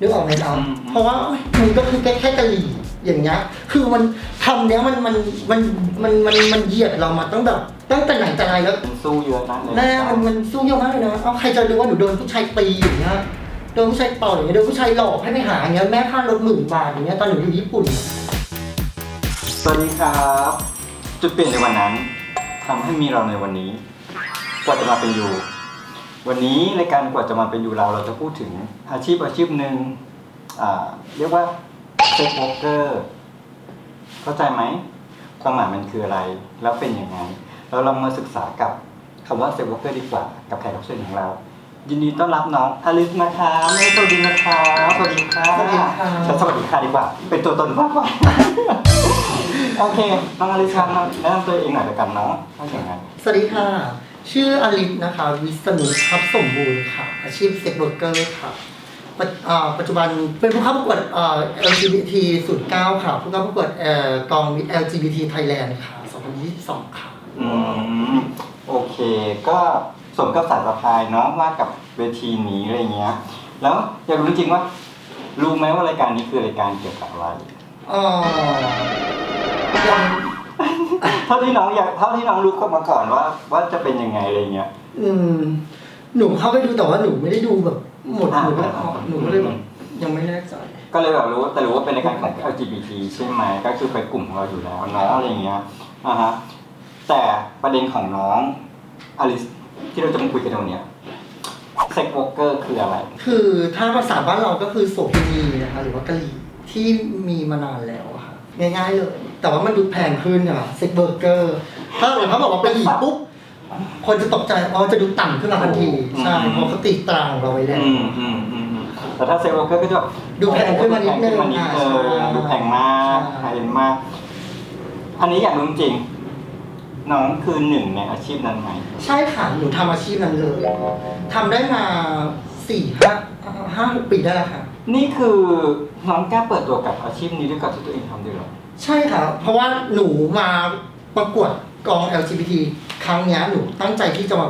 นึกออกไหมครับอืมเพราะว่ามันก็คือแค่แค่กะหรี่อย่างเงี้ย คือมันทำเนี้ยมันมันมันมันมันมันเหยียดเรามาตั้งแบบตั้งแต่ไหนแต่ไรแล้วมันสู้เยอะนะเลยแน่มันมันสู้เยอะมากเลยนะ เอาใครจะรู้ว่าหนูโดนผู้ชายตีอย่างเงี้ย โดนผู้ชายต่อยอย่างเงี้ยโดนผู้ชายหลอกให้ไปหาอย่างเงี้ย แม่ค่ารถหมื่นบาทอย่างเงี้ยตอนหนูอยู่ญี่ปุ่น สวัสดีครับ จุดเปลี่ยนในวันนั้นทำให้มีเราในวันนี้ กว่าจะมาเป็นอยู่ วันนี้ในการกว่าจะมาเป็นอยู่เราเราจะพูดถึงอาชีพอาชีพหนึ่งอ่าเรียกว่าเซ็กวอล์กเกอร์เข้าใจไหมความหมายมันคืออะไร แล้วเป็นยังไงเราลองมาศึกษากับคำว่าเซ็กวอล์กเกอร์ดีกว่า กับแขกรับเชิญของเรา ยินดีต้อนรับน้องอลิสนะคะแม่สวัสดีนะคะสวัสดีค่ะสวัสดีค่ะฉันสวัสดีค่ะดีกว่า เป็นตัวตนมากกว่าโอเคน้องอลิสครับแนะนำตัวเองหน่อยละกันเนาะว่าอย่างไรสวัสดีค่ะ ชื่ออลิศนะคะ วิษณุทับสมบูรณ์ค่ะ อาชีพเซ็กโรเกอร์ค่ะปัจอ่าปัจจุบันเป็นผู้เข้าประกวดอ่า LGBT 09 ค่ะ ผู้เข้าประกวดเอ่อกอง LGBT Thailand ค่ะ 2022 ค่ะ อืมโอเค ก็สมกับสายสะพายเนาะว่ากับเวทีนี้อะไรเงี้ย แล้วอยากรู้จริงๆว่า รู้ไหมว่ารายการนี้คือรายการเกี่ยวกับอะไร เอ่อยัง เท่าที่น้องอยากเท่าที่น้องรู้เข้ามาก่อนว่า ว่าจะเป็นยังไงอะไรเงี้ย อืม หนูเข้าไปดูแต่ว่าหนูไม่ได้ดูแบบ หมดอ่าหนูก็อ่าหนูก็เลยแบบยังไม่แน่ใจก็เลยแบบรู้แต่รู้ว่าเป็นรายการของ LGBT ใช่ไหมก็คือไปกลุ่มของเราอยู่แล้วเนาะอะไรเงี้ยอ่าฮะแต่ประเด็นของน้องอลิสที่เราจะมาคุยกันในวันเนี้เซ็กวอล์กเกอร์คืออะไร คือถ้าภาษาบ้านเราก็คือโสเภณีนะคะหรือว่ากะหรี่ที่มีมานานแล้วอะค่ะง่ายๆเลย แต่ว่ามันดูแพงขึ้นอะเซ็กเบอร์เกอร์ ถ้าเกิดเขาบอกว่ากะหรี่ปุ๊บ คนจะตกใจอ๋อจะดูต่ำขึ้นมาทันทีใช่อืมเพราะเขาตีตราของเราไว้แล้ว อืมอืมอืมอืมแต่ถ้าเซ็กวอล์กเกอร์ก็จะดูแพงขึ้นมานิดนึงแพขึ้มานิดอ่าเออใช่ดูแพงมากไฮเอ็นมาก อันนี้อยากรู้จริงๆน้องคือหนึ่งในอาชีพนั้นไหมใช่ค่ะหนูทำอาชีพนั้นเลยทำได้มาสี่ห้าห้าหกปีได้แล้วค่ะ นี่คือน้องกล้าเปิดตัวกับอาชีพนี้ด้วยกับที่ตัวเองทำด้วยเหรอ ใช่ค่ะ เพราะว่าหนูมาประกวดกอง LGBT ครั้งเนี้ยหนูตั้งใจที่จะมา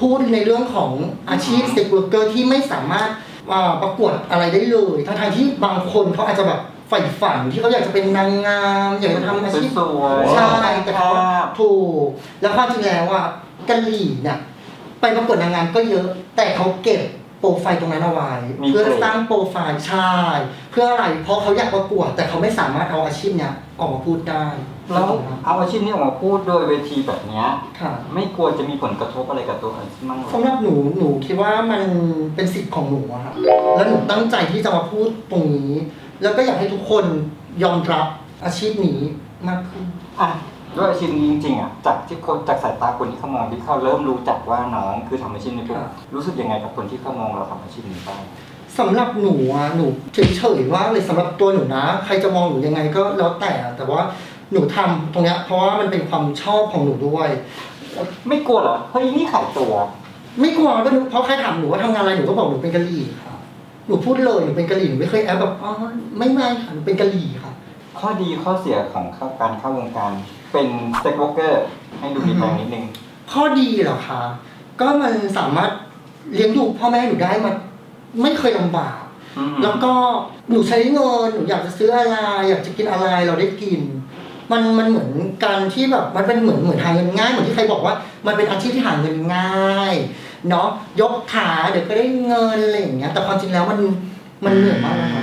พูดในเรื่องของอาชีพอืมเซ็กเวอร์เกอร์ที่ไม่สามารถอ่าประกวดอะไรได้เลยทั้งๆที่บางคนเขาอาจจะแบบใฝ่ฝันที่เขาอยากจะเป็นนางงามอยากจะทำอาชีพสวยๆใช่แต่เขาภาพ ถูกแล้วความจริงแล้วว่ากะหรี่เนี่ยไปประกวดนางงามก็เยอะ แต่เขาเก็บ โปรไฟล์ตรงนั้นเอาไว้ มีเพื่อเกรดสร้างโปรไฟล์ใช่เพื่ออะไรเพราะเขาอยากประกวด แต่เขาไม่สามารถเอาอาชีพเนี้ยออกมาพูดได้แล้วเอาอาชีพนี้ออกมาพูดโดยเวทีแบบเนี้ยค่ะ ไม่กลัวจะมีผลกระทบอะไรกับตัวเองบ้างหรอ สำหรับหนู หนูคิดว่ามันเป็นสิทธิ์ของหนูอะค่ะแล้วหนูตั้งใจที่จะมาพูดตรงนี้ แล้วก็อยากให้ทุกคนยอมรับอาชีพนี้มากขึ้น อะ ด้วยอาชีพนี้จริงๆอะจากที่คนจากสายตาคนที่เขามองที่เขาเริ่มรู้จักว่าน้องคือทำอาชีพนี้ปุ๊บครับรู้สึกยังไงกับคนที่เขามองเราทำอาชีพนี้บ้างสำหรับหนูอะหนูเฉยๆว่ากเลยสำหรับตัวหนูนะ ใครจะมองหนูยังไงก็แล้วแต่อะแต่ว่าหนูทำตรงเนี้ยเพราะว่ามันเป็นความชอบของหนูด้วย ไม่กลัวเหรอเฮ้ยนี่ขายตัว ไม่กลัวก็หนูเพราะใครถามหนูว่าทำงานอะไรหนูก็บอกหนูเป็นกะหรี่ค่ะหนูพูดเลยหนูเป็นกะหรี่หนูไม่เคยแอบแบบอ๋อไม่ไม่ค่ะหนูเป็นกะหรี่ค่ะ ข้อดีข้อเสียของเข้าการเข้าวงการ เป็นเซ็กวอล์กเกอร์ให้ดูดีแพงนิดนึง ข้อดีเหรอคะ ก็มันสามารถเลี้ยงดูพ่อแม่หนูได้มาไม่เคยลำบาก อืม แล้วก็หนูใช้เงินหนูอยากจะซื้ออะไรอยากจะกินอะไรเราได้กิน มันมันเหมือนการที่แบบมันเป็นเหมือนเหมือนหาเงินง่ายเหมือนที่ใครบอกว่า มันเป็นอาชีพที่หาเงินง่ายเนาะยกขาเดี๋ยวก็ได้เงินอะไรอย่างเงี้ย แต่ความจริงแล้วมันมันเหนื่อยมากนะคะ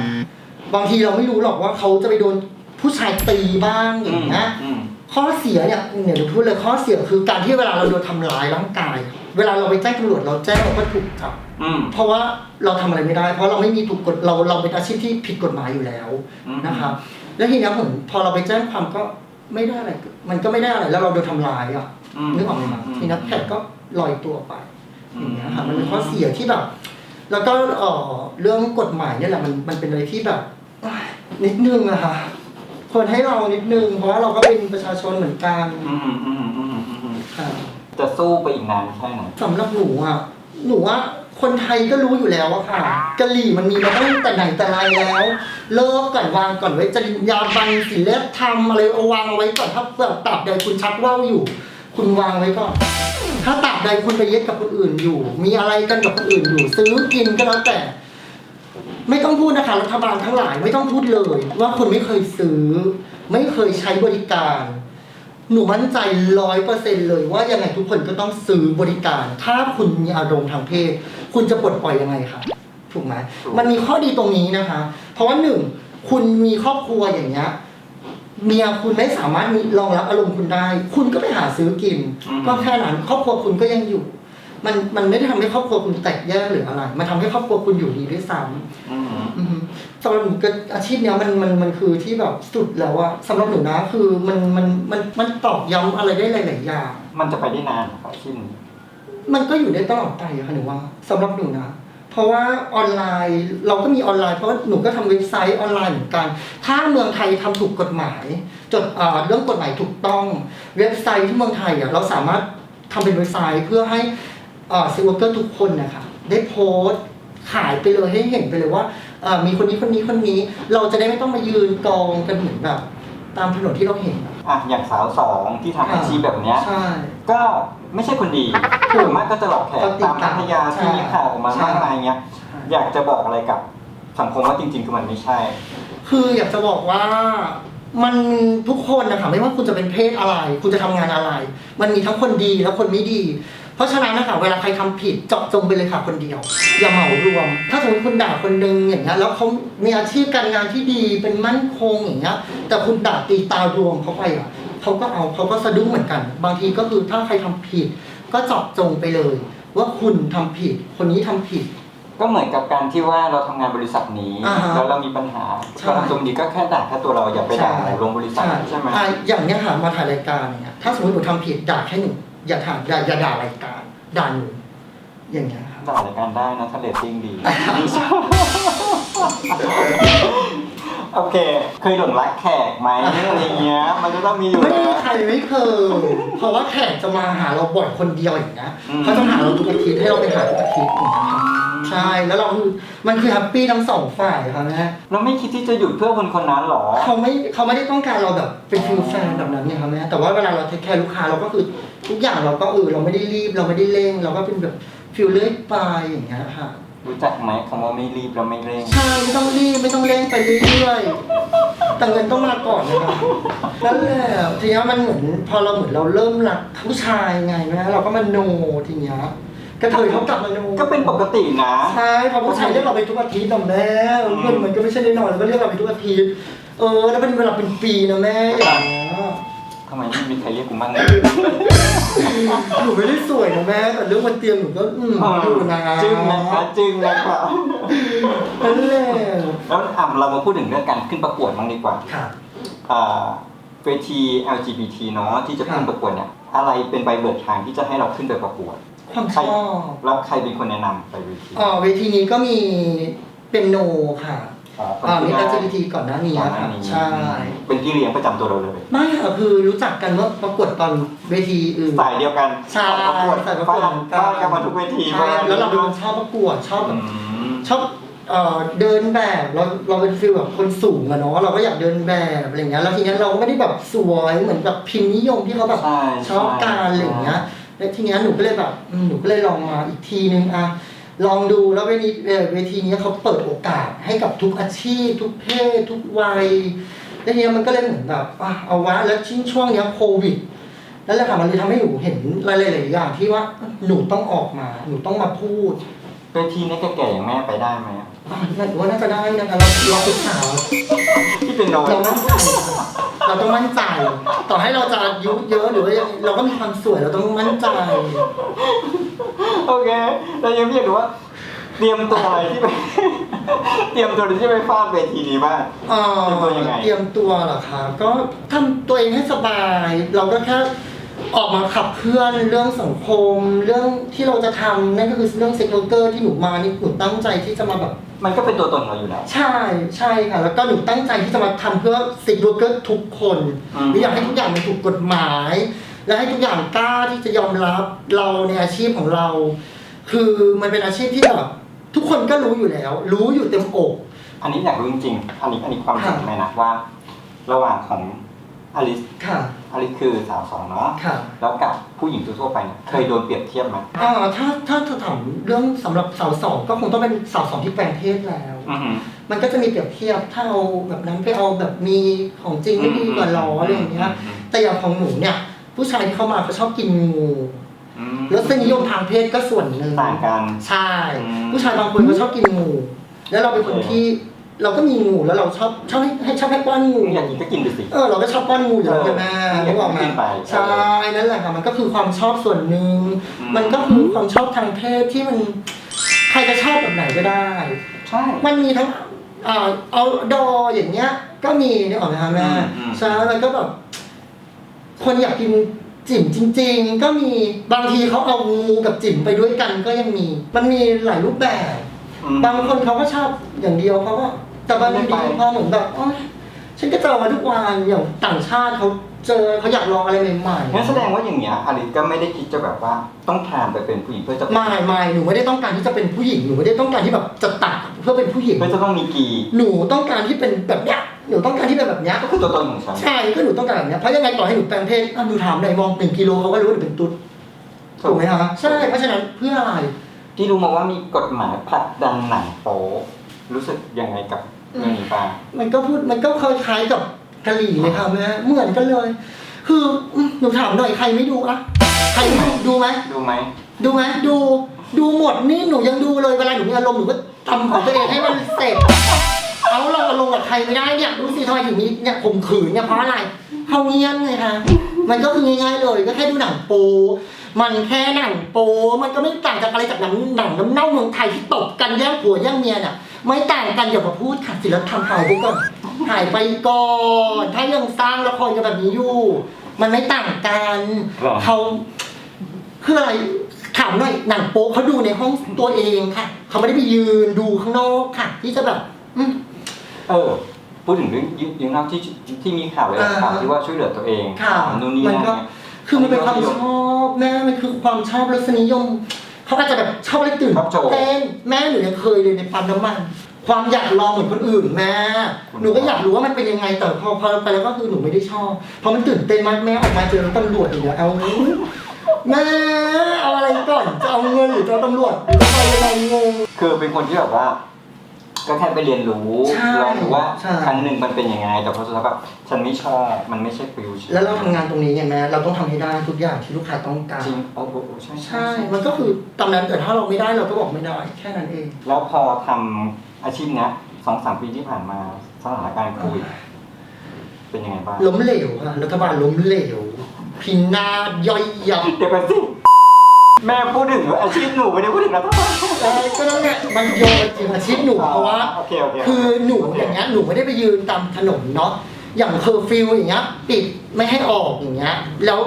บางทีเราไม่รู้หรอกว่าเขาจะไปโดนผู้ชายตีบ้างอย่างเงี้ย อืม ข้อเสียเนี่ยเนี่ยหนูพูดเลยข้อเสียคือการที่เวลาเราโดนทำร้ายร่างกาย เวลาเราไปแจ้งตำรวจเราแจ้งเราก็ถูกจับ อืม เพราะว่าเราทำอะไรไม่ได้ เพราะเราไม่มีถูกกฎเราเราเป็นอาชีพที่ผิดกฎหมายอยู่แล้วอืม นะครับ แล้วทีเนี้ยผมพอเราไปแจ้งความก็ไม่ได้อะไรมันก็ไม่ได้อะไรแล้วเราโดนทำร้ายอะอืมนึกออกไหมครับอืมทีนี้แพทย์ก็ลอยตัวไปอือมย่างเงี้ยค่ะมันเป็นข้อเสียที่แบบ แล้วก็เอ่อเรื่องกฎหมายเนี่ยแหละมันมันเป็นอะไรที่แบบอ้ายนิดนึงอะค่ะ ควรให้เรานิดนึง เพราะว่าเราก็เป็นประชาชนเหมือนกันอืมอืมอืมอืมอืมค่ะจะสู้ไปอีกนานแค่ไหนสำหรับหนูอะหนูว่าคนไทยก็รู้อยู่แล้วอะค่ะกะหรี่มันมีมาตั้งแต่ไหนแต่ไรแล้ว เลิกก่อนวางก่อนไว้จริยาบรรณศีลธรรมอะไรเอาวางเอาไว้ก่อนถ้าแบบตับใดคุณชักว่าวอยู่ คุณวางไว้ก่อนถ้าตับใดคุณไปเย็ดกับคนอื่นอยู่ มีอะไรกันกับคนอื่นอยู่ ซื้อกินก็แล้วแต่ ไม่ต้องพูดนะคะรัฐบาลทั้งหลายไม่ต้องพูดเลย ว่าคุณไม่เคยซื้อ ไม่เคยใช้บริการ หนูมั่นใจร้อยเปอร์เซ็นเลยว่ายังไงทุกคนก็ต้องซื้อบริการ ถ้าคุณมีอารมณ์ทางเพศ คุณจะปลดปล่อยยังไงคะถูกไหมถูกมันมีข้อดีตรงนี้นะคะ เพราะว่าหนึ่งคุณมีครอบครัวอย่างเงี้ยเมียคุณไม่สามารถมีรองรับอารมณ์คุณได้ คุณก็ไปหาซื้อกิน ก็แค่นั้นครอบครัวคุณก็ยังอยู่ มันมันไม่ได้ทำให้ครอบครัวคุณแตกแยกหรืออะไร มันทำให้ครอบครัวคุณอยู่ดีด้วยซ้ำอืมอืมสำหรับหนูก็อาชีพเนี้ยมันมันมันคือที่แบบสุดแล้วอะสำหรับหนูนะคือมันมันมันมันตอกย้ำอะไรได้หลายๆอย่าง มันจะไปได้นานเหรอครับอาชีพนี้มันก็อยู่ได้ตลอดไปอะค่ะหนูว่าสำหรับหนูนะ เพราะว่าออนไลน์เราก็มีออนไลน์เพราะว่าหนูก็ทำเว็บไซต์ออนไลน์เหมือนกัน ถ้าเมืองไทยทำถูกกฎหมายจดเอ่อเรื่องกฎหมายถูกต้อง เว็บไซต์ที่เมืองไทยอะเราสามารถทำเป็นเว็บไซต์เพื่อให้เอ่อซีวอร์เกอร์ทุกคนนะคะ ได้โพสต์ขายไปเลยให้เห็นไปเลยว่าเอ่อมีคนนี้คนนี้คนนี้ เราจะได้ไม่ต้องมายืนกองกันเหมือนแบบตามถนนที่เราเห็นอะ อะอย่างสาวสองที่ทำอาชีพแบบเนี้ย ใช่ ก็ไม่ใช่คนดีถูกส่วนมากก็จะหลอกแขกก็ติดตามพัทยาใช่ที่มีข่าวออกมาใช่ มากมายเงี้ย อยากจะบอกอะไรกับสังคมว่าจริงๆคือมันไม่ใช่ คืออยากจะบอกว่ามันทุกคนนะคะไม่ว่าคุณจะเป็นเพศอะไร คุณจะทำงานอะไร มันมีทั้งคนดีและคนไม่ดี เพราะฉะนั้นนะคะเวลาใครทำผิดเจาะจงไปเลยค่ะคนเดียว อย่าเหมารวม ถ้าสมมติคุณด่าคนหนึ่งอย่างเงี้ยแล้วเขามีอาชีพการงานที่ดีเป็นมั่นคงอย่างเงี้ยแต่คุณด่าตีตารวมเขาไปอะเขาก็เอาเขาก็สะดุ้งเหมือนกัน บางทีก็คือถ้าใครทำผิด ก็เจาะจงไปเลย ว่าคุณทำผิด คนนี้ทำผิดก็เหมือนกับการที่ว่าเราทำงานบริษัทนี้อ่าฮะแล้วเรามีปัญหาใช่เราทำตรงนี้ก็แค่ด่าแค่ตัวเราอย่าไปด่าหมู่รวมบริษัทใช่ไหมอะอย่างเนี้ยค่ะมาถ่ายรายการอย่างเงี้ยถ้าสมมติหนูทำผิดด่าแค่หนู อย่าถามอย่าอย่าด่ารายการด่าหนูอย่างเงี้ยครับ ด่ารายการได้นะถ้าเรตติ้งดี โอเค เคยหลงรักแขกไหมอะไรเงี้ย มันจะต้องมีอยู่ไม่แล้มีวใครไม่เคย เพราะว่าแขกจะมาหาเราบ่อยคนเดียวอย่างเงี้ยอืม เขาจะหาเราทุกอาทิตย์ให้เราไปหาทุกอาทิตย์อย่างเงี้ยครับ ใช่แล้วเราคือมันคือแฮปปี้ทั้งสองฝ่ายครับนะเราไม่คิดที่จะหยุดเพื่อคนคนนั้นหรอ เขาไม่เขาไม่ได้ต้องการเราแบบเป็นฟิลแฟนแบบนั้นเนี่ยครับแม่แต่ว่าเวลาเราเทคแคร์ลูกค้าเราก็คือทุกอย่างเราก็เออเราไม่ได้รีบเราไม่ได้เร่ง เราก็เป็นแบบฟิลเลื่อยไปอย่างเงี้ยค่ะรู้จักไหมคำว่าไม่รีบแล้วไม่เร่งใช่ไม่ต้องรีบไม่ต้องเร่งไปเรื่อยๆแต่เงินต้องมาก่อนนะครับนั่นแหละทีนี้มันเหมือนพอเราเหมือนเราเริ่มรักผู้ชายไงนะเราก็มาโนทีเนี้ย กระเทยเขากลับมาโนก็เป็นปกตินะ ใช่พอผู้ชายเรียกเราไปทุกอาทิตย์นะแม่อืมเงินมันก็ไม่ใช่น้อยๆแล้วก็เรียกเราไปทุกอาทิตย์เออแล้วเป็นเวลาเป็นปีนะแม่อย่างเงี้ย ทำไมไม่มีใครเรียกกูบ้างเลยหนูไม่ได้สวยนะแม่แต่เรื่องวันเตียงหนูก็อืมอยู่นะจึงนะคะจึงนะคะนั่นแหละแล้วอะเรามาพูดถึงเรื่องการขึ้นประกวดบ้างดีกว่าค่ะ อ่าเวที LGBT เนาะที่จะขึ้นค่ะประกวดเนี่ยอะไรเป็นใบเบิกทางที่จะให้เราขึ้นไปประกวด ความใคชรอบแล้วใครเป็นคนแนะนำไปเวทีอ๋อเวทีนี้ก็มีเป็นโนค่ะอ๋อคนอ่ามีที่ LGBT ก่อนหน้านี้ก่อนหน้าค่ะนี้ใช่ เป็นพี่เลี้ยงประจำตัวเราเลยไม่ค่ะคือรู้จักกันเมื่อประกวดตอนเวทีอื่น สายเดียวกันใช่ประกวดสายประกวด ฟาดฟาดกันมาทุกเวทีใช่แล้วเราเป็นคนชอบประกวดชอบแบอืบมชอบเอ่อเดินแบบเราเราเป็นฟีลแบบคนสูงอะเนาะเราก็อยากเดินแบบอะไรเงี้ยแล้วทีเนี้ยเราก็ไม่ได้แบบสวยเหมือนแบบพิมพ์นิยมที่เขาแบบใช่ชอบการอะไรอย่างเงี้ย แล้วทีเนี้ยหนูก็เลยแบบอืมหนูก็เลยลองมาอีกทีนึงอะลองดูแล้วเวทีเอ่อเวทีเนี้ยเขาเปิดโอกาสให้กับทุกอาชีพ ทุกเพศ ทุกวัยแล้วทีเนี้ยมันก็เลยเหมือนแบบอะเอาวะแล้วชิ้นช่วงเนี้ยโควิดแล้วแหละค่ะมันเลยทำให้หนูเห็นหลายๆอย่างที่ว่าหนูต้องออกมา หนูต้องมาพูด เวทีนี้แก่ๆอย่างแม่ไปได้ไหมอะอะน่าว่าน่าจะได้นะคะเราเราศึกษาที่เป็นโนเรามั่นใจเราต้องมั่นใจ ต่อให้เราจะอายุเยอะหรือว่ายังเราก็มีความสวยเราต้องมั่นใจ โอเคแล้วยังไม่อยากรู้ว่า เตรียมตัวอะไรที่ไป เตรียมตัวที่ไปฟาดเวทีนี้บ้าง เอ่อเตรียมตัวยังไง เตรียมตัวเหรอคะก็ทำตัวเองให้สบาย เราก็แค่ ออกมาขับเคลื่อนเรื่องสังคม เรื่องที่เราจะทำนั่นก็คือเรื่องเซ็กเกอร์ที่หนูมานี่หนูตั้งใจที่จะมาแบบ มันก็เป็นตัวตนเราอยู่แล้ว ใช่ใช่ค่ะ แล้วก็หนูตั้งใจที่จะมาทำเพื่อสิทธิเกอร์ทุกคนอืม หนูอยากให้ทุกอย่างมันถูกกฎหมาย และให้ทุกอย่างกล้าที่จะยอมรับเราในอาชีพของเรา คือมันเป็นอาชีพที่แบบทุกคนก็รู้อยู่แล้ว รู้อยู่เต็มอก อันนี้อยากรู้จริงๆอันนี้อันนี้ความจริงค่ะเลยนะว่า ระหว่างของ อลิสค่ะ อลิสคือสาวสองเนาะค่ะแล้วกับผู้หญิงทั่วๆไปเนี่ยเคยโดนเปรียบเทียบไหมอ่าถ้าถ้าถ้าถามเรื่องสำหรับสาวสองก็คงต้องเป็นสาวสองที่แปลงเพศแล้ว อือหือ มันก็จะมีเปรียบเทียบถ้าเอาแบบนั้นไปเอาแบบมีของจริงไม่ดีกว่าล้ออะไรอย่างเงี้ยอืมแต่อย่างของหนูเนี่ย ผู้ชายที่เข้ามาเขาชอบกินงูอืมรสนิยมทางเพศก็ส่วนหนึ่งต่างกัน ใช่ อืม ผู้ชายบางคนก็ชอบกินงูแล้วเราเป็นคนโอเคที่ เราก็มีงูแล้วเราชอบชอบให้ให้ชอบให้ป้อนงู อยากกินก็กินไปสิ เออเราก็ชอบป้อนงูอยู่แล้วเออใช่ไหมอยากนึกออกไหมกินไปใช่นั่นแหละค่ะมันก็คือความชอบส่วนหนึ่งอืม มันก็คือความชอบทางเพศที่มันใครจะชอบแบบไหนก็ได้ ใช่ มันมีทั้งอ่าเอาดออย่างเงี้ย ก็มีนึกออกไหมคะแม่อืมอืม ใช่มันก็แบบคนอยากกินจิ๋มจริง ๆ ก็มีบางทีเขาเอางูกับจิ๋มไปด้วยกันก็ยังมี มันมีหลายรูปแบบอืม บางคนเขาก็ชอบอย่างเดียวเขาก็แต่บางไม่ทีไปพอเหมือนแบบโอ๊ยฉันก็เจอมาทุกวันอย่างต่างชาติเขาเจอเขาอยากลองอะไรใหม่ๆงั้นแสดงว่าอย่างเงี้ยอลิสก็ไม่ได้คิดจะแบบว่าต้องทานไปเป็นผู้หญิงเพื่อจะไม่ไม่หนูไม่ได้ต้องการที่จะเป็นผู้หญิงหนูไม่ได้ต้องการที่แบบจะตัดเพื่อเป็นผู้หญิงเพื่อจะต้องมีกีหนูต้องการที่เป็นแบบเนี้ยหนูต้องการที่เป็นแบบเนี้ยก็คือตัวตนของฉันใช่ก็หนูต้องการแบบเนี้ยเพราะยังไงต่อให้หนูแปลงเพศอะหนูถามหน่อยมองหนึ่งกิโลเขาก็รู้ว่าหนูเป็นตุ๊ดถูกไหมคะใช่เพราะฉะนั้นเพื่ออะไร ที่รู้มาว่ามีกฎหมายผลักดันหนังโป๊รู้สึกยังไงกับเรื่องนี้บ้างมันก็พูดมันก็คล้ายๆกับกะหรี่เลยค่ะแม่เหมือนกันเลย คืออืมหนูถามหน่อยใครไม่ดูอะใครไม่ดูดูไหมดูไหมดูไหมดูดูหมดนี่หนูยังดูเลยเวลาหนูมีอารมณ์หนูก็ทำของตัวเองให้มันเสร็จเอาเราอารมณ์กับใครไม่ได้เนี่ยดูสิทำไมถึงมีเนี่ยข่มขืนเนี่ยเพราะอะไรเขาเงี้ยนไงคะมันก็คือง่ายๆเลยก็แค่ดูหนังโป๊ มันแค่หนังโป๊มันก็ไม่ต่างจากอะไรจากหนังหนังน้ำเน่าเมืองไทยที่ตบกันแย่งผัวแย่งเมียน่ะ ไม่ต่างกันอย่ามาพูดค่ะศิลธรรมหายไปก่อนหายไปก่อน ถ้ายังสร้างละครกันแบบนี้อยู่ มันไม่ต่างกันหรอ เขาคืออะไรถามหน่อยหนังโป๊เขาดูในห้องตัวเองค่ะ เขาไม่ได้ไปยืนดูข้างนอกค่ะ ที่จะแบบอืม เออ พูดถึงเรื่องยืยืนนอกที่ที่มีข่าวเลยอ่าข่าวที่ว่าช่วยเหลือตัวเองค่ะนู่นนี่มันนั่นก็เนี่ย คือมันเป็นความชอบแม่มันคือความชอบรสนิยม เขาอาจจะแบบชอบอะไรตื่นชอบโชว์เต้นแม่หนูยังเคยเลยในปั๊มน้ำมัน ความอยากลองเหมือนคนอื่นแม่คุณหนูก็อยากรู้ว่ามันเป็นยังไงแต่พอพอไปแล้วก็คือหนูไม่ได้ชอบเพราะมันตื่นเต้นมากแม่ออกมาเจอตำรวจอย่างเงี้ยเอาแม่เอาอะไรก่อนจะเอาเงินหรือจะเอาตำรวจหรือจะเอาอะไรงงคือเป็นคนที่แบบว่า ก็แค่ไปเรียนรู้ใช่ลองดูว่าใช่ ครั้งหนึ่งมันเป็นยังไง แต่พอสุดท้ายแบบฉันไม่ชอบมันไม่ใช่ฟิวฉันแล้วเราทำงานตรงนี้ไงแม่เราต้องทำให้ได้ทุกอย่างที่ลูกค้าต้องการ จริงโอ้โหใช่ใช่ มันก็คือตามนั้นแต่ถ้าเราไม่ได้เราก็บอกไม่ได้ แค่นั้นเอง แล้วพอทำอาชีพเนี้ยสองสามปีที่ผ่านมาสถานการณ์โควิดเป็นยังไงบ้างล้มเหลวค่ะรัฐบาลล้มเหลว พินาศย่อยยับ เดี๋ยวก่อนสิ แม่พูดถึงอาชีพหนูไม่ได้พูดถึงรัฐบาลเออก็นั่นแหละมันโยงกับจริงอาชีพหนูเพราะว่าโอเคโอเคคือหนูอย่างเงี้ยหนูไม่ได้ไปยืนตามถนนเนาะอย่างเคอร์ฟิวอย่างเงี้ยปิดไม่ให้ออกอย่างเงี้ยแล้ว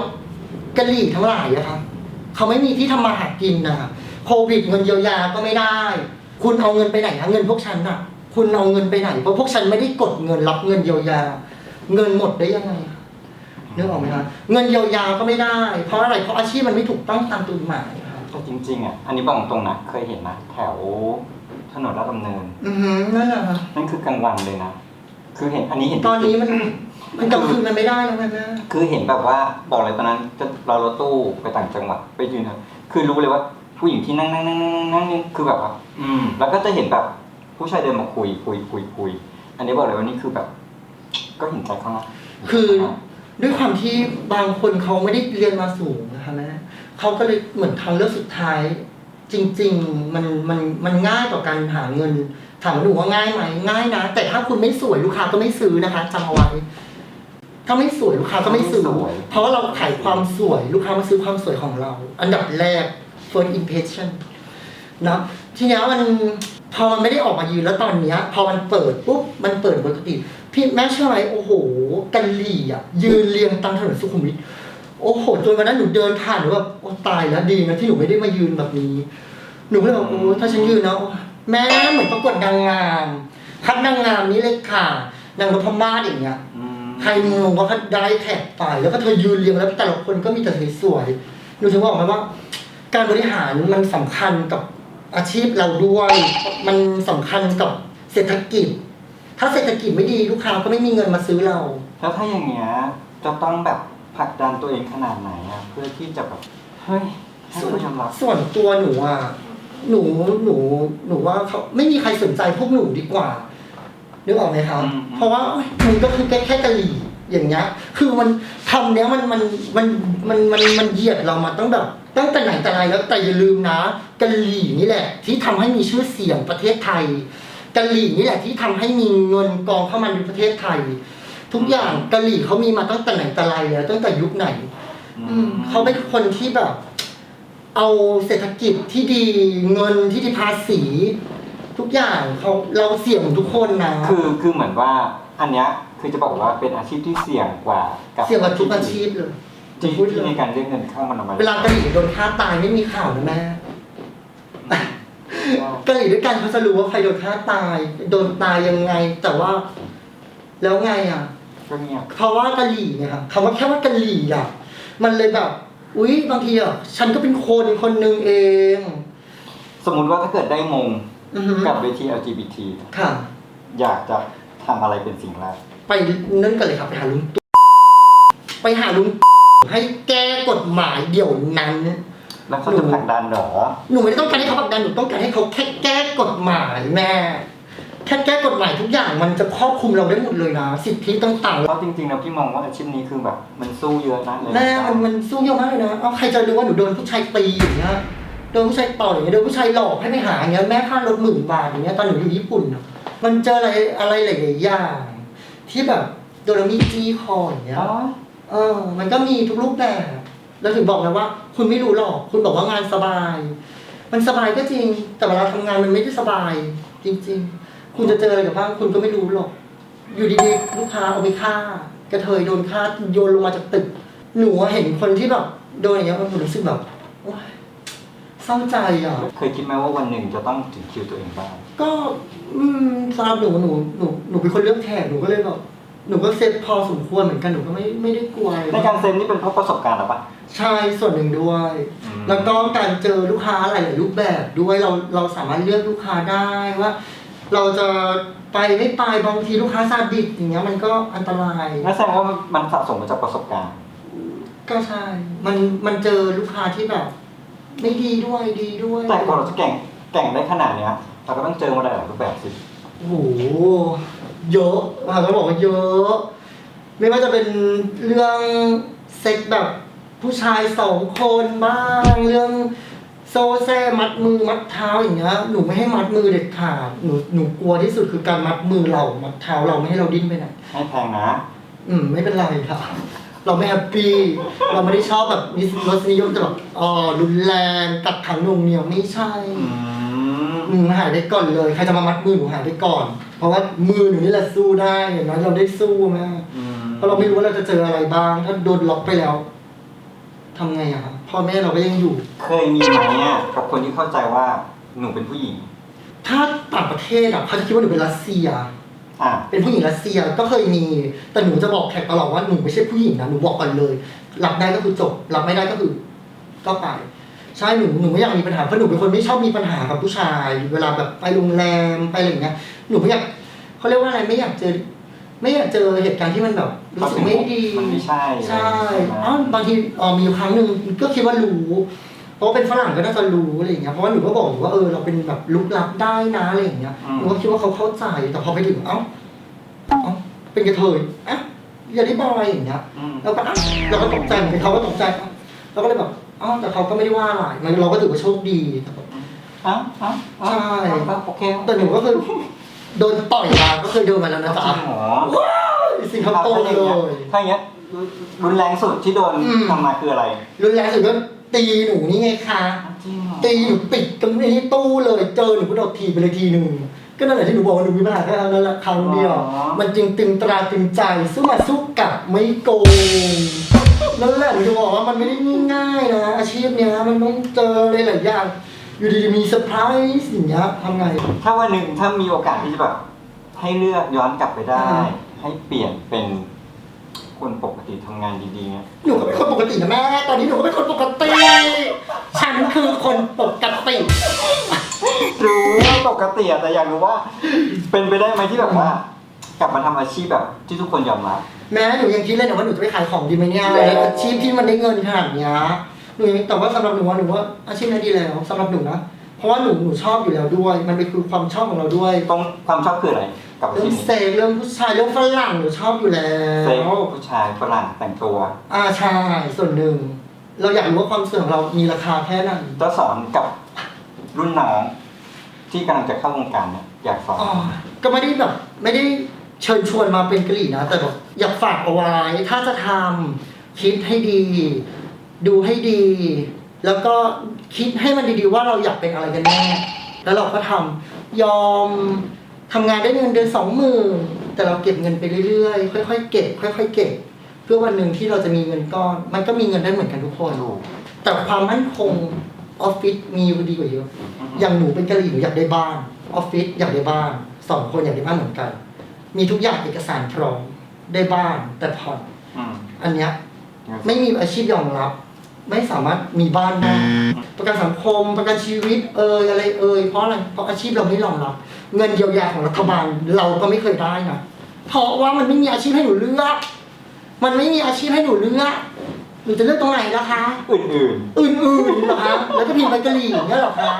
กะหรี่ทั้งหลายอะครับเขาไม่มีที่ทำมาหากินนะโควิดเงินเยียวยาก็ไม่ได้ คุณเอาเงินไปไหนคะเงินพวกฉันอะคุณเอาเงินไปไหนเพราะพวกฉันไม่ได้กดเงินรับเงินเยียวยา เงินหมดได้ยังไงคะ นึกออกไหมคะเงินเยียวยาก็ไม่ได้ เพราะอะไรเพราะอาชีพมันไม่ถูกต้องตามกฎหมายค่ะแต่จริงๆอะอันนี้บอกตรงๆนะเคยเห็นนะแถวถนนลาดดำเนิน อือฮึนั่นแหละค่ะนั่นคือกลางวันเลยนะ คือเห็นอันนี้เห็นตอนนี้มันมันกลางคืนมันไม่ได้แล้วไงแม่คือเห็นแบบว่าบอกเลยตอนนั้นจะเรารถตู้ไปต่างจังหวัดไปยืนนะคือรู้เลยว่าผู้หญิงที่นั่งนั่งนั่งนั่งนั่งนั่งนี่คือแบบว่า อืม แล้วก็จะเห็นแบบผู้ชายเดินมาคุยคุยคุยคุย อันนี้บอกเลยว่านี่คือแบบ ก็เห็นใจเขานะคือ ด้วยความที่บางคนเขาไม่ได้เรียนมาสูงนะคะแม่เขาก็เลยเหมือนทางเลือกสุดท้าย จริง ๆ มันมันมันง่ายต่อการหาเงินถามว่าหนูว่าง่ายไหมง่ายนะ แต่ถ้าคุณไม่สวยลูกค้าก็ไม่ซื้อนะคะจำเอาไว้ถ้าไม่สวยลูกค้าก็ไม่ซื้อเพราะว่าเราขายความสวยลูกค้ามาซื้อความสวยของเรา อันดับแรก first impression นะทีเนี้ยมันพอมันไม่ได้ออกมายืนแล้วตอนเนี้ย พอมันเปิดปุ๊บมันเปิดปกติ พี่แม่เชื่อไหมโอ้โหกันหลี่อะยืนเรียงตามถนนสุขุมวิทโอ้โหจนวันนั้นหนูเดินผ่านหนูแบบโอ้ตายแล้วดีนะที่หนูไม่ได้มายืนแบบนี้ หนูก็เลยบอกโอ้ถ้าฉันยืนนะโอ้แม่เหมือนประกวดนางงามคัดนางงามนี้เลยค่ะนางนพมาศอย่างเงี้ยอืมใครงงว่าเขาได้แท็กไปแล้วก็เธอยืนเรียงแล้วแต่ละคนก็มีแต่สวยๆหนูถึงบอกไหมว่า การบริหารมันสำคัญกับอาชีพเราด้วย มันสำคัญกับเศรษฐกิจ ถ้าเศรษฐกิจไม่ดีลูกค้าก็ไม่มีเงินมาซื้อเรา แล้วถ้าอย่างเงี้ยจจะต้องแบบผลักดันตัวเองขนาดไหนอะเพื่อที่จะแบบเฮ้ยให้เขายอมรับส่วนตัวหนูอะหนูหนูหนูว่าเขาไม่มีใครสนใจพวกหนูดีกว่านึกออกไหมครับอืมเพราะว่าเอ้ยมันก็คือแค่แค่กะหรี่อย่างเงี้ยคือมันทำเนี้ยมันมันมันมันมันมันเหยียดเรามาตั้งแบบตั้งแต่ไหนแต่ไรแล้วแต่อย่าลืมนะกะหรี่นี่แหละ ที่ทำให้มีชื่อเสียงประเทศไทย กะหรี่นี่แหละที่ทำให้มีเงินกองเข้ามาในประเทศไทย ทุกอย่างกะหรี่เขามีมาตั้งแต่ไหนแต่ไรแล้วตั้งแต่ยุคไหน อืมเขาเป็นคนที่แบบ เอาเศรษฐกิจที่ดีเงินที่ดีภาษี ทุกอย่างเขาเราเสี่ยงทุกคนนะคือคือเหมือนว่า อันเนี้ยคือจะบอกว่าเป็นอาชีพที่เสี่ยงกว่ากับเสี่ยงกว่าทุกอาชีพเลยที่พูดที่เลในยการเรียกเงินเข้ามันออกมาเวลากะหรี่โดนฆ่าตายไม่มีข่าวนะแม่ กะหรี่ด้วยกันเขาจะรู้ว่าใครโดนฆ่าตาย โดนตายยังไง แต่ว่า แล้วไงอะก็เงียบเพราะว่ากะหรี่เนี่ยค่ะคำว่าแค่ว่ากะหรี่อะ มันเลยแบบ อุ๊ยบางทีอะฉันก็เป็นคนคนหนึ่งเอง สมมุติว่าถ้าเกิดได้มงอือหือกับเวที LGBT ค่ะ อยากจะทำอะไรเป็นสิ่งแรก ไปนั่นกันเลยครับ ไปหาลุงตู่ไปหาลุงให้แก้กฎหมายเดี๋ยวนั้น แล้วเขาจะผลักดันเหรอ หนูไม่ได้ต้องการให้เขาผลักดันหนูต้องการให้เขาแค่แก้กฎหมายแม่แค่แก้กฎหมายทุกอย่างมันจะครอบคลุมเราได้หมดเลยนะสิทธิต่างๆ เพราะจริงๆแล้วพี่มองว่าอาชีพนี้คือแบบ มันสู้เยอะนะเลยแม่มันมันสู้เยอะมากเลยนะเอาใครจะรู้ว่าหนูโดนผู้ชายตีอย่างเงี้ยโดนผู้ชายต่อยอย่างเงี้ยโดนผู้ชายหลอกให้ไปหาอย่างเงี้ยแม่ค่ารถหมื่นบาทอย่างเงี้ยตอนหนูอยู่ญี่ปุ่นอะมันเจออะไรอะไรหลายๆอย่างที่แบบโดนมีดจี้คออย่างเงี้ยอ๋อเออ มันก็มีทุกรูปแบบ แล้วถึงบอกเลยว่า คุณไม่รู้หรอก คุณบอกว่างานสบาย มันสบายก็จริง แต่เวลาทำงานมันไม่ได้สบาย จริง ๆ คุณจะเจออะไรกับบ้างคุณก็ไม่รู้หรอก อยู่ดีๆลูกค้าเอาไปฆ่ากระเทยโดนฆ่าโยนลงมาจากตึก หนูอะเห็นคนที่แบบโดนอย่างเงี้ยมันรู้สึกแบบโอ๊ยเศร้าใจอะ เคยคิดไหมว่าวันหนึ่งจะต้องถึงคิวตัวเองบ้าง ก็อืมสำหรับหนูหนูหนูหนูเป็นคนเลือกแขกหนูก็เลยแบบหนูก็เซ็ตพอสมควรเหมือนกันหนูก็ไม่ไม่ได้กลัวอะไรในการเซ็นนี่เป็นเพราะประสบการณ์หรือปะ ใช่ส่วนหนึ่งด้วย อืม แล้วก็การเจอลูกค้าหลายๆรูปแบบด้วยเราเราสามารถเลือกลูกค้าได้ว่า เราจะไปไม่ไปบางทีลูกค้าซาดิสอย่างเงี้ยมันก็อันตรายนั่นแสดงว่ามันสะสมมาจากประสบการณ์ ก็ใช่ มันมันเจอลูกค้าที่แบบ ไม่ดีด้วยดีด้วยแต่ก่อนเราจะแก่งแก่งได้ขนาดเนี้ยเราก็ต้องเจอมาหลายๆรูปแบบสิ โอ้โหเยอะค่ะต้องบอกว่าเยอะ ไม่ว่าจะเป็นเรื่องเซ็กแบบ ผู้ชายสองคนบ้างเรื่องโซแซมัดมือมัดเท้าอย่างเงี้ยหนูไม่ให้มัดมือเด็ดขาดหนูหนูกลัวที่สุดคือการมัดมือเรามัดเท้าเราไม่ให้เราดิ้นไปไหนให้แพงนะอืมไม่เป็นไรค่ะ เราไม่แฮปปี้เราไม่ได้ชอบแบบนิสรสนิยมจะแบบอ๋อรุนแรงกักขังหน่วงเหนียวไม่ใช่อืมหนูหายไปก่อนเลยใครจะมามัดมือหนูหายไปก่อน เพราะว่ามือหนูนี่แหละสู้ได้อย่างน้อยเราได้สู้แม่อืมเพราะเราไม่รู้ว่าเราจะเจออะไรบ้าง ถ้าโดนล็อกไปแล้ว ทำไงอะครับพ่อแม่เราก็ยังอยู่ เคยมีไหมอะกับคนที่เข้าใจว่าหนูเป็นผู้หญิง ถ้าต่างประเทศอะเขาจะคิดว่าหนูเป็นรัสเซีย อะ เป็นผู้หญิงรัสเซียก็เคยมี แต่หนูจะบอกแขกตลอดว่าหนูไม่ใช่ผู้หญิงนะหนูบอกก่อนเลยรับได้ก็คือจบรับไม่ได้ก็คือก็ไปใช่หนูหนูไม่อยากมีปัญหาเพราะหนูเป็นคนไม่ชอบมีปัญหากับผู้ชาย เวลาแบบไปโรงแรมไปอะไรอย่างเงี้ยหนูไม่อยากเขาเรียกว่าอะไรไม่อยากเจอ ไม่อยากเจอเหตุการณ์ที่มันแบบรู้สึกไม่ดีมันไม่ใช่ใช่ไหมอ๋อบางทีเอ๋อมีอยู่ครั้งหนึ่งก็คิดว่ารู้เพราะว่าเป็นฝรั่งก็น่าจะรู้อะไรอย่างเงี้ยเพราะว่าหนูก็บอกอยู่ว่าเออเราเป็นแบบลุกลับได้นะอะไรอย่างเงี้ยหนูก็คิดว่าเขาเข้าใจแต่พอไปถึงเอ้าเอ้าเป็นกระเทยอะอย่าได้บอยอย่างเงี้ยอืมเราก็อะเราก็ตกใจเหมือนกันเขาก็ตกใจอะเราก็เลยแบบเอ้าแต่เขาก็ไม่ได้ว่าอะไรมันเราก็ถือว่าโชคดีแต่แบบอะอะอะใช่อะโอเคแต่หนูก็คือ โดนต่อยมาก็เคยโดนมาแล้วนะจจ๊ะริงเหรอสิงคโปร์เลย ถ้าอย่างเงี้ยรุนแรงสุดที่โดนอืม ทำมาคืออะไรรุนแรงสุดก็ตีหนูนี่ไงคะ จริงเหรอตีหนูปิดตรงนี้ตู้เลยเจอหนูก็โดดทีไปเลยทีหนึ่งก็นั่นแหละที่หนูบอกว่าหนูมีปัญหาแค่ครั้งนั้นแหละครั้งเดียว มันจึงตึงตราตึงใจสู้มาสู้กลับไม่โกงนั่นแหละหนูจะบอกว่ามันไม่ได้ง่ายๆนะอาชีพเนี้ยมันต้องเจออะไรหลายอย่าง อยู่ดีๆมีเซอร์ไพรส์อย่างเงี้ยทำไง ถ้าวันหนึ่งถ้ามีโอกาสที่จะแบบให้เลือกย้อนกลับไปได้ อ่า ให้เปลี่ยนเป็นคนปกติทำงานดีๆเนี่ยหนูก็เป็นคนปกตินะแม่ ตอนนี้หนูก็เป็นคนปกติ ฉันคือคนปกติ รู้ว่าปกติอะแต่อยากรู้ว่า เป็นไปได้ไหมที่แบบว่า กลับมาทำอาชีพแบบ ที่ทุกคนยอมรับ แม้หนูยังคิดเลยนะว่าหนูจะไปขายของดีไหมเนี่ยแล้วอาชีพที่มันได้เงินขนาดเนี้ย หนูยังแต่ว่าสำหรับหนูว่าหนูว่าอาชีพนี้ดีแล้วสำหรับหนูนะเพราะว่าหนูหนูชอบอยู่แล้วด้วย มันเป็นคือความชอบของเราด้วยตรงความชอบคืออะไรกับอาเรื่อชีงพนี้เซ็กเรื่องผู้ชายเรื่องฝรั่งหนูชอบอยู่แล้เซ็กวผู้ชายฝรั่งแต่งตัว อ่าใช่ส่วนหนึ่ง เราอยากรู้ว่าความสวยของเรามีราคาแค่ไหนจะสอนกับรุ่นน้องที่กำลังจะเข้าวงการเนี่ยอยากสอนอ๋อก็ไม่ได้แบบไม่ได้เชิญชวนมาเป็นกะหรี่นะ แต่แบบอยากฝากเอาไว้ถ้าจะทำคิดให้ดี ดูให้ดี แล้วก็คิดให้มันดีๆว่าเราอยากเป็นอะไรกันแน่ แล้วเราก็ทำยอมทำงานได้เงินเดือนสองหมื่นแต่เราเก็บเงินไปเรื่อยๆค่อยๆเก็บ ค่อย ๆ เก็บ เพื่อวันหนึ่งที่เราจะมีเงินก้อน มันก็มีเงินได้เหมือนกันทุกคน ถูกแต่ความมั่นคงออฟฟิศมีดีกว่าเยอะ อย่างหนูเป็นกะหรี่หนูอยากได้บ้านออฟฟิศอยากได้บ้านสองคนอยากได้บ้านเหมือนกัน มีทุกอย่างเอกสารพร้อมได้บ้านแต่ผ่อนอืมอันเนี้ยไม่มีอาชีพยอมรับ ไม่สามารถมีบ้านได้ประกันสังคมประกันชีวิตเอยอะไรเอยเพราะอะไรเพราะอาชีพเราไม่รองรับเงินเยียวยาของรัฐบาลเราก็ไม่เคยได้นะเพราะว่ามันไม่มีอาชีพให้หนูเลือก มันไม่มีอาชีพให้หนูเลือกหนูจะเลือกตรงไหนล่ะคะอื่นอื่นๆเหรอคะแล้วก็พิมพ์ไปกะหรี่อย่างเงี้ยเหรอคะ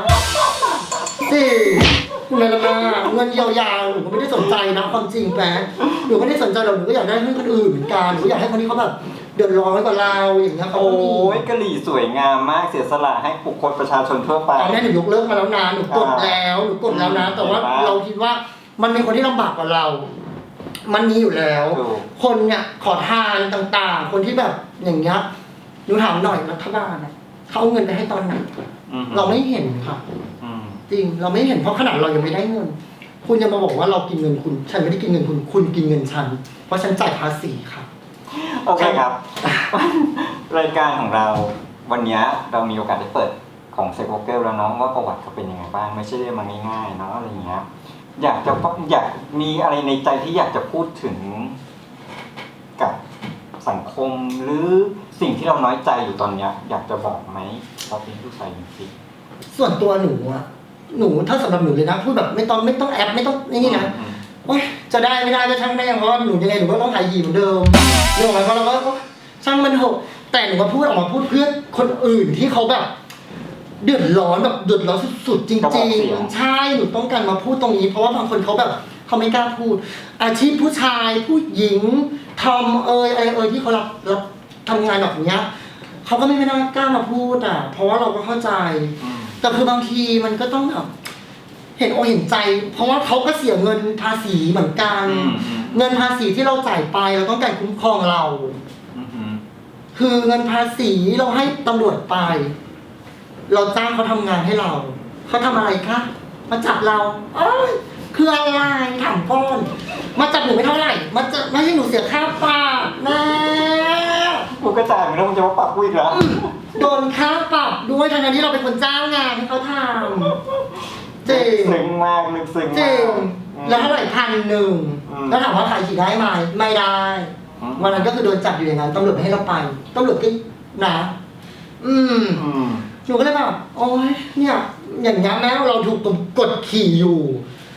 สิคุณนายละมาเงินเยียวยาหนูก็ไม่ได้สนใจนะความจริงแปะหนูไม่ได้สนใจหรอกหนูก็อยากได้ให้คนอื่นเหมือนกันหนูก็อยากให้คนที่เขาแบบ เดือดร้อนกว่าเราอย่างเงี้ยๆเขาโอ้ก็มียกะหรี่สวยงามมากเสียสละให้บุคคลประชาชนทั่วไปเอาแม่หนูยกเลิกมาแล้วนะหนูกดแล้วหนูกดแล้วนะ แต่ว่าเห็นปะ เราคิดว่ามันมีคนที่ลำบากกว่าเรา มันมีอยู่แล้ว ถูก คนเนี่ยขอทานต่างๆ คนที่แบบอย่างเงี้ยหนูถามหน่อยรัฐบาลน่ะเขาเอาเงินไปให้ตอนไหนอืมเราไม่เห็นค่ะ อืมจริงเราไม่เห็นเพราะขนาดเรายังไม่ได้เงิน คุณจะมาบอกว่าเรากินเงินคุณ ฉันไม่ได้กินเงินคุณ คุณกินเงินฉัน เพราะฉันจ่ายภาษีค่ะ โอเคครับ รายการของเราวันเนี้ยเรามีโอกาสได้เปิดของเซ็กโวเกลแล้วเน้องว่าประวัติเขาเป็นยังไงบ้างไม่ใช่เรื่องมาง่ายๆเนาะอะไรอย่างเงี้ยอยากจะอยากมีอะไรในใจที่อยากจะพูดถึงกับสังคมหรือสิ่งที่เราน้อยใจอยู่ตอนเนี้ย อยากจะบอกไหมเราเป็นผู้ชายจริงส่วนตัวหนูอะหนูถ้าสำหรับหนูเลยนะพูดแบบไม่ต้องไม่ต้องแอปไม่ต้องนี่นะอืม โอ๊ยจะได้ไม่ได้ก็ช่างแม่งเพราะว่าหนูยังไงหนูก็ต้องขายยีเหมือนเดิมเรื่องของมันเพราะเราก็ก็ช่างมันเถอะแต่หนูมาพูดออกมาพูดเพื่อคนอื่นที่เขาแบบ เดือดร้อนแบบเดือดร้อนสุดๆจริงๆใช่หนูต้องการมาพูดตรงนี้ เพราะว่าบางคนเขาแบบเขาไม่กล้าพูด อาชีพผู้ชายผู้หญิงทอมเอยอะไรเอยที่เขารับรับทำงานแบบเนี้ยเขาก็ไม่ไม่น่ากล้ามาพูดอะ เพราะว่าเราก็เข้าใจอืมแต่คือบางทีมันก็ต้องแบบ เห็นอกเห็นใจ เพราะว่าเขาก็เสียเงินภาษีเหมือนกัน อืมอืม เงินภาษีที่เราจ่ายไปเราต้องการคุ้มครองเรา อืมอืมคือเงินภาษีเราให้ตำรวจไป เราจ้างเขาทำงานให้เรา เขาทำอะไรคะ มาจับเราเอ้ยคืออะไรถามก้อน มาจับหนูไม่เท่าไหร่ มาจะไม่ให้หนูเสียค่าปรับแม่กูก็จ่ายไปแล้วมึงจะมาปรับกูอีกเหรอ โดนค่าปรับด้วยทั้งๆที่เราเป็นคนจ้างงานให้เขาทำ จริง ซึ้งมากลึกซึ้งจมาริกงแล้วเท่าไหร่พันหนึ่งอืมแล้วถามว่าขายขี่ได้ไหมไม่ได้ อืม วันนั้นก็คือโดนจับอยู่อย่างนั้นตำรวจไม่ให้เราไปตำรวจก็นะ อืมอืม หนูก็เลยแบบโอ้ยเนี่ย อย่างนี้ยแม้ว่าเราถูกกดขี่อยู่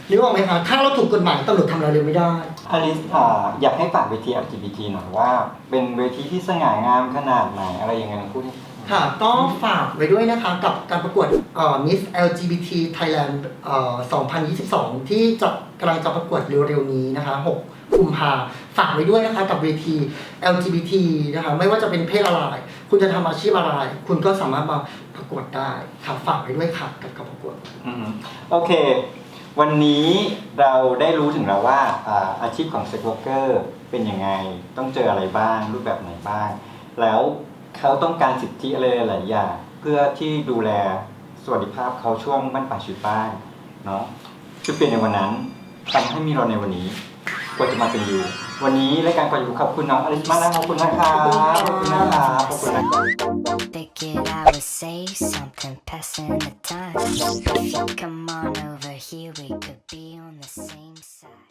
นึกออกไหมคะถ้าเราถูกกฎหมายตำรวจทำอะไรเราไม่ได้ อลิสอ่าอยากให้ฝากเวที LGBT หน่อยว่า เป็นเวทีที่สง่างามขนาดไหนอะไรยังไงลองพูดให้ ค่ะก็ฝากไว้ด้วยนะคะกับการประกวดเอ่อ Miss LGBT Thailand เอ่อ2022 ที่จะกำลังจะประกวดเร็วๆนี้นะคะ 6 กุมภาฝากไว้ด้วยนะคะกับเวที LGBT นะคะไม่ว่าจะเป็นเพศอะไร คุณจะทำอาชีพอะไร คุณก็สามารถมาประกวดได้ค่ะฝากไว้ด้วยค่ะกับการประกวดอืมโอเค วันนี้เราได้รู้ถึงแล้วว่าอาอาชีพของเซ็ก w ว r เกอร์เป็นยังไง ต้องเจออะไรบ้างรูปแบบไหนบ้าง แล้ว เขาต้องการสิทธิอะไรหลายอย่างเพื่อที่ดูแลสวัสดิภาพเขาช่วงบ้านปลาชีวิตบ้างเนาะจุดเปลี่ยนในวันนั้นทำให้มีเราในวันนี้กว่าจะมาเป็นอยู่วันนี้รายการก่อนอยู่ขอบคุณน้องอลิสมากนะขอบคุณนะครับขอบคุณนะครับขอบคุณนะครับ Figured I would say something, passing the time. Come on over here, we could be on the same side.